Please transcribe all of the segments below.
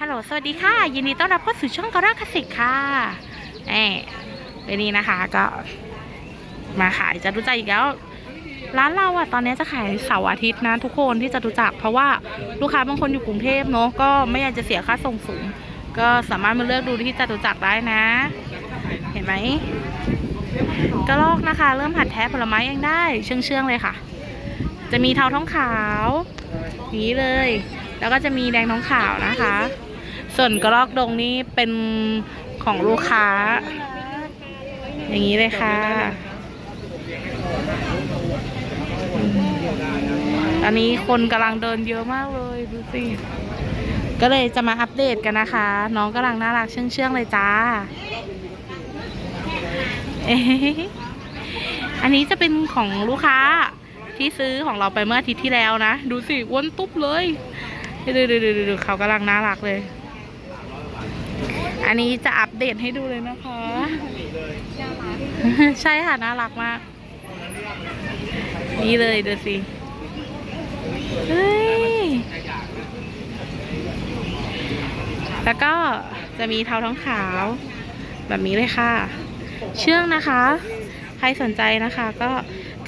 ฮัลโหล สวัสดีค่ะ ยินดีต้อนรับเข้าสู่ช่องกราคสิกค่ะแหมวันนี้นะคะก็ มาขายจะรู้จักอีกแล้ว ร้านเราอะตอนนี้จะขายเสาร์อาทิตย์นะ ทุกคนที่จะรู้จัก เพราะว่าลูกค้าบางคนอยู่กรุงเทพเนาะก็ไม่อยากจะเสียค่าส่งสูง ก็สามารถมาเลือกดูที่จะรู้จักได้นะ เห็นไหมกระลอกนะคะ เริ่มหัดแท้ผลไม้เองได้เชื่องๆเลยค่ะ จะมีเทาท้องขาวอย่างนี้เลย แล้วก็จะมีแดงท้องขาวนะคะ ส่วนกระรอกดงนี่เป็นของลูกค้า อย่างนี้เลยค่ะอืมตอนนี้คนกำลังเดินเยอะมากเลยดูสิ ก็เลยจะมาอัปเดตกันนะคะ น้องกำลังน่ารักเชื่องๆเลยจ้าเอ๊ะอันนี้จะเป็นของลูกค้าที่ซื้อของเราไปเมื่ออาทิตย์ที่แล้วนะ ดูสิอ้วนตุ๊บเลยดูดูดูดูดูเขากำลังน่ารักเลย อันนี้จะอัปเดตให้ดูเลยนะคะ ใช่ค่ะ น่ารักมาก นี่เลยดูสิ เฮ้ย แล้วก็จะมีเทาท้องขาว แบบนี้เลยค่ะ เชื่องนะคะ ใครสนใจนะคะก็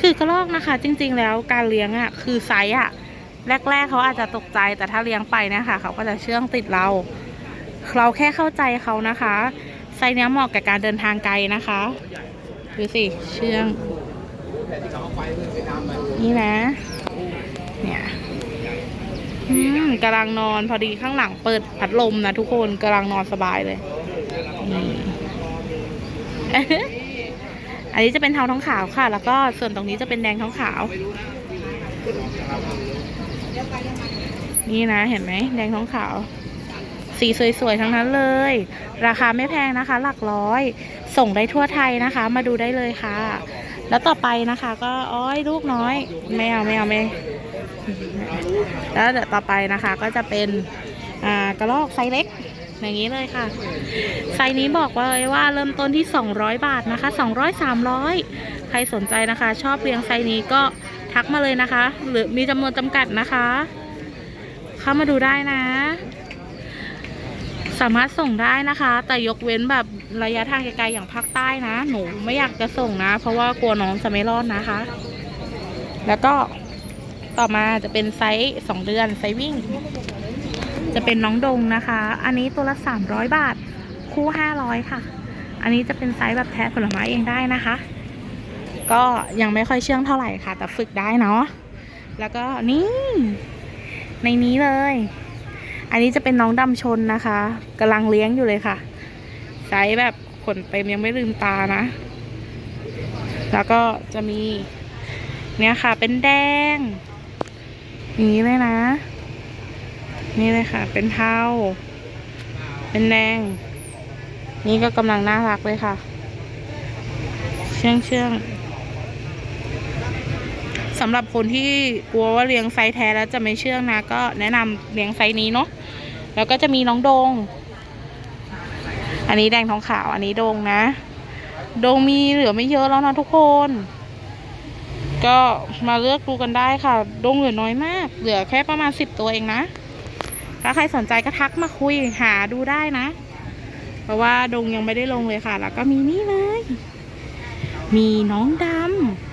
คือกระรอกนะคะ จริง ๆ แล้วการเลี้ยงอะ่ะ คือไซส์อะ่ะ แรก ๆเขาอาจจะตกใจแต่ถ้าเลี้ยงไปเนะคะเขาก็จะเชื่องติดเรา เราแค่เข้าใจเขานะคะ ไซส์เนี้ยเหมาะกับการเดินทางไกลนะคะดูสิเชื่องนี่นะ เนี่ยอืมกำลังนอนพอดีข้างหลังเปิดพัดลมนะทุกคนกำลังนอนสบายเลยอันนี้จะเป็นเทาท้องขาวค่ะ แล้วก็ส่วนตรงนี้จะเป็นแดงท้องขาว นี่นะเห็นไหมแดงท้องขาว สีสวยๆ ทั้งนั้นเลย ราคาไม่แพงนะคะ หลักร้อย ส่งได้ทั่วไทยนะคะ มาดูได้เลยค่ะ แล้วต่อไปนะคะ ก็อ้อยลูกน้อยไม่เอาไม่เอาไม่แล้วเดี๋ยวต่อไปนะคะก็จะเป็นกระรอกไซส์เล็กอย่างนี้เลยค่ะ ไซส์นี้บอกไว่าเลยว่าเริ่มต้นที่ 200 บาทนะคะ 200 300 ใครสนใจนะคะ ชอบเลี้ยงไซส์นี้ก็ทักมาเลยนะคะ หรือมีจำนวนจำกัดนะคะ เข้ามาดูได้นะ สามารถส่งได้นะคะ แต่ยกเว้นแบบระยะทางไกลๆอย่างภาคใต้นะ หนูไม่อยากจะส่งนะ เพราะว่ากลัวน้องจะไม่รอดนะคะ แล้วก็ต่อมาจะเป็นไซส์สองเดือนไซส์วิ่ง จะเป็นน้องดงนะคะ อันนี้ตัวละสามร้อยบาท คู่ห้าร้อยค่ะ อันนี้จะเป็นไซส์แบบแทะผลไม้เองได้นะคะ ก็ยังไม่ค่อยเชื่องเท่าไหร่ค่ะ แต่ฝึกได้เนาะแล้วก็นี่ ในนี้เลย อันนี้จะเป็นน้องดำชนนะคะกำลังเลี้ยงอยู่เลยค่ะไซส์แบบขนเต็มยังไม่ลืมตานะ แล้วก็จะมี เนี่ยค่ะ เป็นแดง อย่างนี้เลยนะ นี่เลยค่ะ เป็นเทาเป็นแดง นี่ก็กำลังน่ารักเลยค่ะ เชื่องเชื่อง สำหรับคนที่กลัวว่าเลี้ยงไซส์แท้แล้วจะไม่เชื่องนะ ก็แนะนำเลี้ยงไซส์นี้เนาะแล้วก็จะมีน้องโดง อันนี้แดงทองขาว อันนี้โดงนะ โดงมีเหลือไม่เยอะแล้วนะทุกคน ก็มาเลือกดูกันได้ค่ะ โดงเหลือน้อยมาก เหลือแค่ประมาณสิบตัวเองนะ ถ้าใครสนใจก็ทักมาคุยหาดูได้นะ เพราะว่าดงยังไม่ได้ลงเลยค่ะ แล้วก็มีนี่เลย มีน้องดำ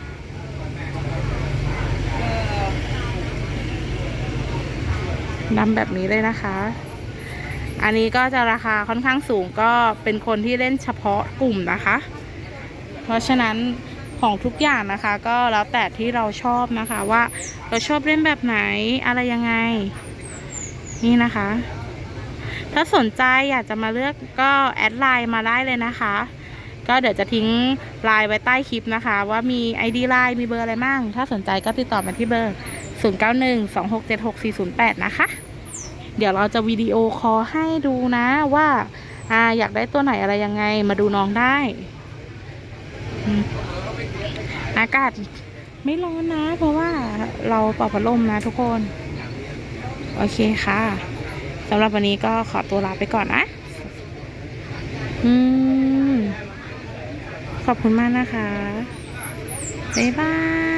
ดำแบบนี้เลยนะคะ อันนี้ก็จะราคาค่อนข้างสูงก็เป็นคนที่เล่นเฉพาะกลุ่มนะคะ เพราะฉะนั้นของทุกอย่างนะคะ ก็แล้วแต่ที่เราชอบนะคะว่าเราชอบเล่นแบบไหนอะไรยังไง นี่นะคะ ถ้าสนใจอยากจะมาเลือกก็แอดไลน์มาได้เลยนะคะก็เดี๋ยวจะทิ้งไลน์ไว้ใต้คลิปนะคะ ว่ามี ID ไลน์มีเบอร์อะไรบ้างถ้าสนใจก็ติดต่อมาที่เบอร์ 0912676408 นะคะ เดี๋ยวเราจะวิดีโอคอลให้ดูนะว่าอ่าอยากได้ตัวไหนอะไรยังไงมาดูน้องได้อืมอากาศไม่ร้อนนะ เพราะว่าเราเป่าพัดลมนะทุกคน โอเคค่ะสำหรับวันนี้ก็ขอตัวลาไปก่อนนะอืมขอบคุณมากนะคะ บ๊ายบาย